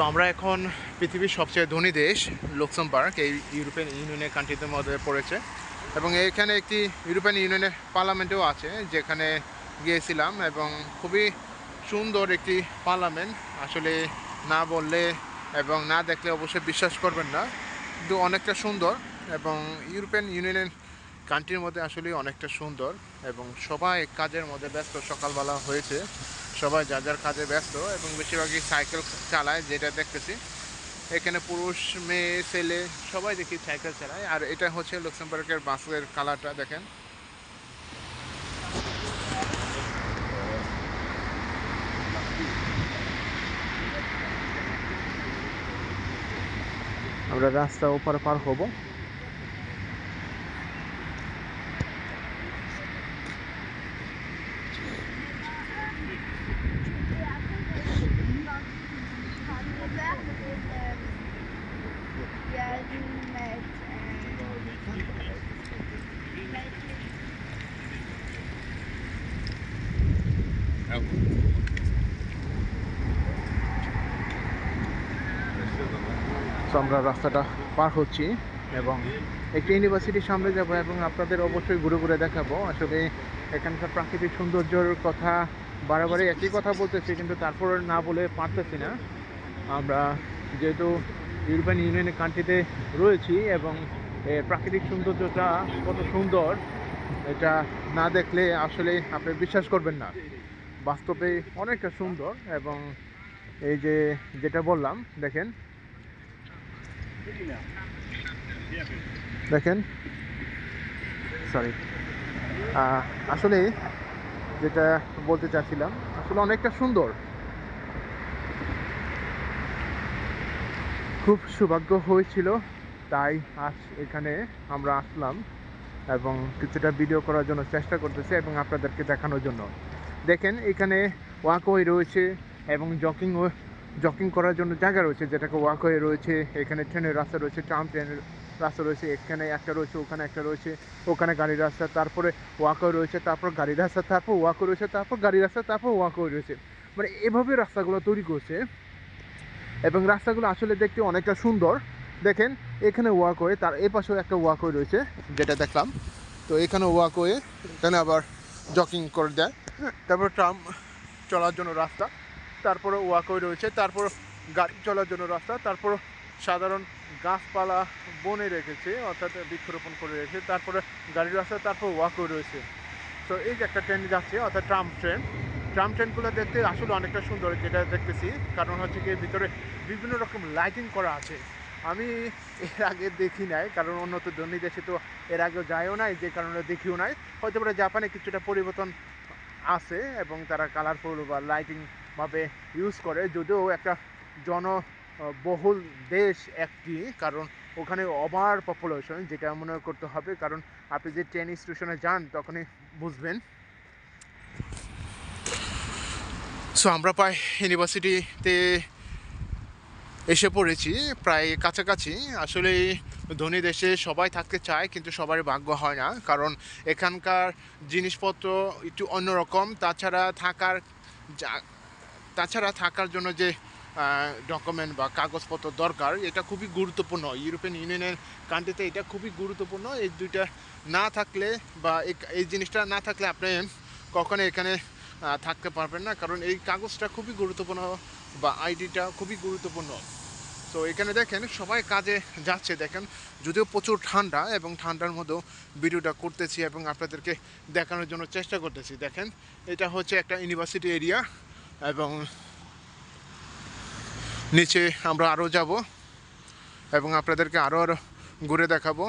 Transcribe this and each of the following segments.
So আমরা এখন পৃথিবীর সবচেয়ে ধনী দেশ লুক্সেমবার্গ এই ইউরোপিয়ান ইউনিয়নের কান্ট্রিদের মধ্যে পড়েছে। এবং এখানে একটি ইউরোপিয়ান ইউনিয়নের পার্লামেন্টও আছে, যেখানে গিয়েছিলাম এবং খুবই সুন্দর একটি পার্লামেন্ট আসলে না বললে এবং না দেখলে অবশ্যই বিশ্বাস করবেন না। কিন্তু অনেকটা সুন্দর এবং ইউরোপিয়ান ইউনিয়নের কান্ট্রির মধ্যে আসলে অনেকটা সুন্দর এবং সবাই কাজের মধ্যে ব্যস্ত সকালবেলা হয়েছে। সবাই যার যার কাজে ব্যস্ত এবং বেশিরভাগই সাইকেল চালায়, যেটা দেখতেছি। এখানে পুরুষ, মেয়ে, ছেলে, সবাই দেখি সাইকেল চালায়। আর এটা হচ্ছে লুক্সেমবার্গের বাসের কালারটা, দেখেন। আমরা রাস্তা ওপারে পার হব। তো আমরা রাস্তাটা পার হচ্ছি এবং একটি ইউনিভার্সিটির সামনে যাব এবং আপনাদের অবশ্যই ঘুরে ঘুরে দেখাবো। আসলে এখানকার প্রাকৃতিক সৌন্দর্যর কথা বারবারই একই কথা বলতেছি, কিন্তু তারপর না বলে পারতেছি না। আমরা যেহেতু ইউরোপিয়ান ইউনিয়নের কান্ট্রিতে রয়েছি এবং প্রাকৃতিক সৌন্দর্যটা কত সুন্দর, এটা না দেখলে আসলে আপনি বিশ্বাস করবেন না। বাস্তবে অনেকটা সুন্দর এবং এই যে যেটা বললাম, দেখেন দেখেন। সরি আসলে যেটা বলতে চাচ্ছিলাম, আসলে অনেকটা সুন্দর। খুব সৌভাগ্য হয়েছিল, তাই আজ এখানে আমরা আসলাম এবং কিছুটা ভিডিও করার জন্য চেষ্টা করতেছি এবং আপনাদেরকে দেখানোর জন্য। দেখেন, এখানে ওয়াকওয়ে রয়েছে এবং জকিং জকিং করার জন্য জায়গা রয়েছে, যেটাকে ওয়াকওয়ে রয়েছে, এখানে ট্রেনের রাস্তা রয়েছে ট্রাম ট্রেনের রাস্তা রয়েছে, এখানে একটা রয়েছে, ওখানে একটা রয়েছে, ওখানে গাড়ির রাস্তা, তারপরে ওয়াকওয়ে রয়েছে, তারপর গাড়ির রাস্তা, তারপর ওয়াকওয়ে রয়েছে, তারপর গাড়ির রাস্তা, তারপর ওয়াকওয়ে রয়েছে। মানে এভাবে রাস্তাগুলো তৈরি করছে এবং রাস্তাগুলো আসলে দেখতে অনেকটা সুন্দর। দেখেন, এখানে ওয়াকওয়ে তার এ পাশেও একটা ওয়াকওয়ে রয়েছে, যেটা দেখলাম। তো এখানে ওয়াকওয়ে এখানে আবার জকিং করে দেয়, তারপর ট্রাম চলার জন্য রাস্তা। তারপরে ওয়াকওয়ে রয়েছে, তারপর গাড়ি চলার জন্য রাস্তা, তারপর সাধারণ গাছপালা বনে রেখেছে, অর্থাৎ বৃক্ষরোপণ করে রেখেছে, তারপরে গাড়ির রাস্তা, তারপর ওয়াকওয়ে রয়েছে। তো এই যে একটা ট্রেন যাচ্ছে, অর্থাৎ ট্রাম ট্রেন, ট্রাম ট্রেনগুলো দেখতে আসলে অনেকটা সুন্দর, যেটা দেখতেছি। কারণ হচ্ছে কি ভিতরে বিভিন্ন রকম লাইটিং করা আছে। আমি এর আগে দেখি নাই, কারণ উন্নত ধনী দেশে তো এর আগেও যায়ও নাই, যে কারণে দেখিও নাই। হয়তো জাপানে কিছুটা পরিবর্তন আছে, এবং তারা কালারফুল বা লাইটিং ভাবে ইউজ করে। যদিও একটা জনবহুল দেশ একটি, কারণ ওখানে ওভার পপুলেশন যেটা মনে করতে হবে, কারণ আপনি যে ট্রেন স্টেশনে যান, তখনই বুঝবেন। সো আমরা প্রায় ইউনিভার্সিটিতে এসে পড়েছি, প্রায় কাছাকাছি। আসলে ধনী দেশে সবাই থাকতে চায়, কিন্তু সবারই ভাগ্য হয় না, কারণ এখানকার জিনিসপত্র একটু অন্যরকম। তাছাড়া থাকার তাছাড়া থাকার জন্য যে ডকুমেন্ট বা কাগজপত্র দরকার, এটা খুবই গুরুত্বপূর্ণ। ইউরোপিয়ান ইউনিয়নের কান্ট্রিতে এটা খুবই গুরুত্বপূর্ণ। এই দুইটা না থাকলে বা এই- জিনিসটা না থাকলে আপনি কখনো এখানে থাকতে পারবেন না। কারণ এই কাগজটা খুবই গুরুত্বপূর্ণ বা আইডিটা খুবই গুরুত্বপূর্ণ। তো এখানে দেখেন, সবাই কাজে যাচ্ছে। দেখেন, যদিও প্রচুর ঠান্ডা এবং ঠান্ডার মধ্যেও ভিডিওটা করতেছি এবং আপনাদেরকে দেখানোর জন্য চেষ্টা করতেছি। দেখেন, এটা হচ্ছে একটা ইউনিভার্সিটি এরিয়া এবং নিচে আমরা আরও যাব এবং আপনাদেরকে আরও আরও ঘুরে দেখাবো।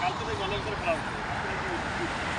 Kalk da galerler kalk.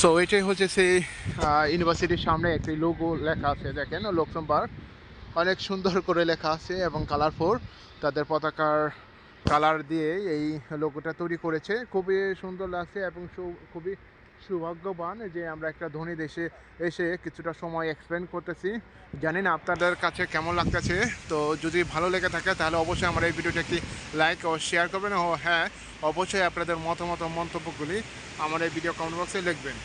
So এটাই হচ্ছে সেই ইউনিভার্সিটির সামনে একটি লোগো লেখা আছে, দেখেন লোকসম্বার্গ অনেক সুন্দর করে লেখা আছে এবং কালারফুল তাদের পতাকার কালার দিয়ে এই লোগোটা তৈরি করেছে। খুবই সুন্দর লাগছে এবং খুবই সৌভাগ্যবান যে আমরা একটা ধনী দেশে এসে কিছুটা সময় এক্সপেন্ড করতেছি। জানি না আপনাদের কাছে কেমন লাগতেছে। তো যদি ভালো লেগে থাকে তাহলে অবশ্যই আমার এই ভিডিওটা একটি লাইক ও শেয়ার করবেন। ও হ্যাঁ অবশ্যই আপনাদের মতামত মন্তব্যগুলি আমার এই ভিডিও কমেন্ট বক্সে লিখবেন।